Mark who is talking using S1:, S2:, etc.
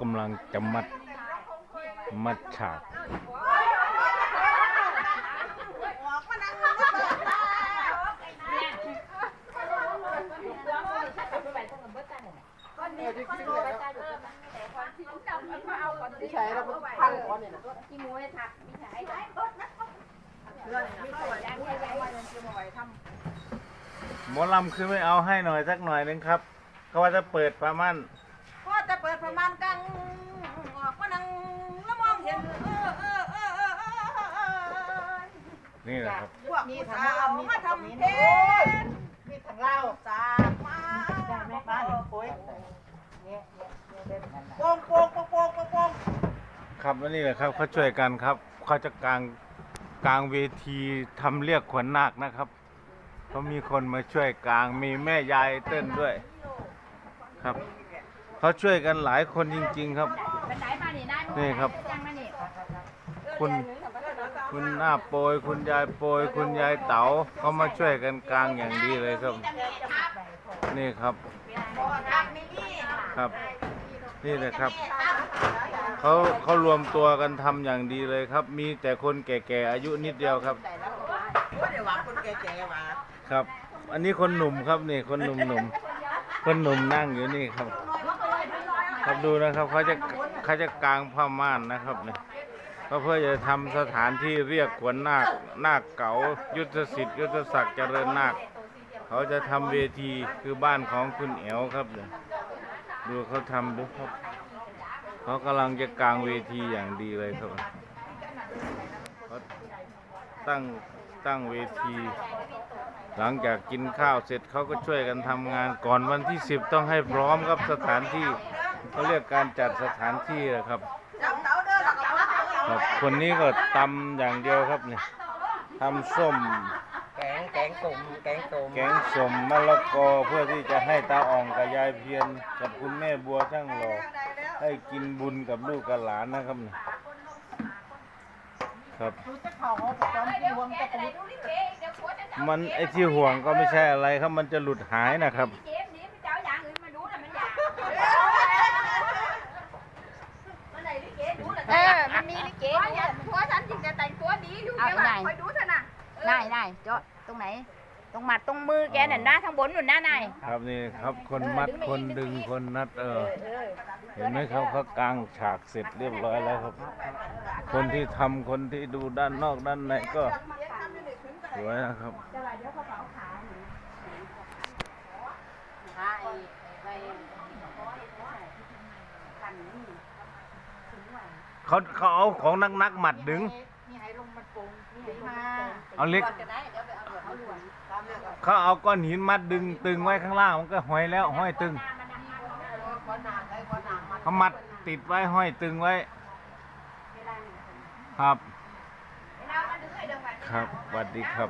S1: กำลังจะมัด มัดฉาก
S2: พี่ชายเราพังก่อนเนี่ยนะ
S3: ที่มูให้ทักไม่ใช่
S2: เรื่องนี้ไม่ไหวไม่ไหวไม่ไหวท
S1: หมอลำคือไม่เอาให้หน่อยสักหน่อยนึงครับเขาว่าจะเปิดประมาณำ
S2: พ่อจะเประมาณกลางออกมานั่งแล้วมองเห็นเออเออเออเออเออ
S1: นี่แหละครับ
S2: พวกผู้สาวมาทำเพลงมีทางเล่าจากมาบ้านโอ้ยโป่งโป่งโป่งโป่งโป่งปง
S1: ครับและนี่แหละครับเขาช่วยกันครับเขาจะกลางกลางเวทีทำเรียกขวัญนาคนะครับเขามีคนมาช่วยกลางมีแม่ยายเต้นด้วย ครับ เขาช่วยกันหลายคนจริง ๆ ครับ
S3: เป็นไหนมานี่นาย
S1: นี่ครับ
S3: จังมานี่
S1: คุณ คุณหน้าโปรยคุณยายโปรยคุณยายเต๋าเขามาช่วยกันกลางอย่างดีเลยครับ นี่ครับครับ นี่แหละครับ เขาเขารวมตัวกันทำอย่างดีเลยครับ มีแต่คนแก่ๆอายุนิดเดียวครับ
S2: เดี๋ยวว่าคนแก่ๆมา
S1: ครับ อันนี้คนหนุ่มครับนี่คนหนุ่มหนุ่มๆคนหนุ่มนั่งอยู่นี่ครับ ครับดูนะครับเขาจะเขาจะกางผ้าม่านนะครับเนี่ยก็เพื่อจะทำสถานที่เรียกขวัญนาคนาคเก๋ายุทธสิทธิ์ยุทธศักดิ์เจริญนาค เขาจะทำเวทีคือบ้านของคุณแอวครับเนี่ยดูเขาทำดูครับเขากำลังจะกางเวทีอย่างดีเลยครับเขาตั้งตั้งเวที หลังจากกินข้าวเสร็จเขาก็ช่วยกันทำงานก่อนวันที่สิบต้องให้พร้อมครับสถานที่ เขาเรียกการจัดสถานที่นะครับ
S2: จับเตาเด้อหลักหลัก
S1: ครับคนนี้ก็ตำอย่างเดียวครับเนี่ยทำส้ม
S2: แกงแกงตุ่มแกงตุ่ม
S1: แกงส้มมะละกอเพื่อที่จะให้ตาอ่องกับยายเพียนกับคุณแม่บัวช่างหล่อให้กินบุญกับลูกกับหลานนะครับเนี่ยครับ
S2: ดูจะเข่าเขาจะจอมที่วงจะตุ่ม
S1: มันไอ้ที่ห่วงก็ไม่ใช่อะไรครับ มันจะหลุดหายนะครับ
S3: เจ็บนี้ไปเจ้าอย่างอื่นมาดูน่ะมันอยาก
S4: เออ มันมีลิเก
S3: เพราะ
S4: ด้ว
S3: อย ย่างเพราะฉันจริงจะแต่งตัวดีอยู่
S4: เอา
S3: แค่ว่า
S4: ไหน
S3: คอยดูเถอะนะ
S4: นายนายเจาะตรงไหน ตรงหมัดตรงมือแกน่ะนะทางบนหนุนหน้านาย
S1: ครับนี่ครับคนมัดคนดึงคนนัดเออ เห็นไหมครับเขากางฉากเสร็จเรียบร้อยแล้วครับ คนที่ทำคนที่ดูด้านนอกด้านในก็สวยนะครับ เขาเขาเอาของนักนักๆหมัดดึง เอาเล็ก เขาเอาก้อนหินมัดดึงตึงไว้ข้างล่างมันก็ห้อยแล้วห้อยตึง
S2: ขอหนาใครขอหนามัน
S1: เขามัดติดไว้ห้อยตึงไว้ ครับ ครับสวัสดีครับ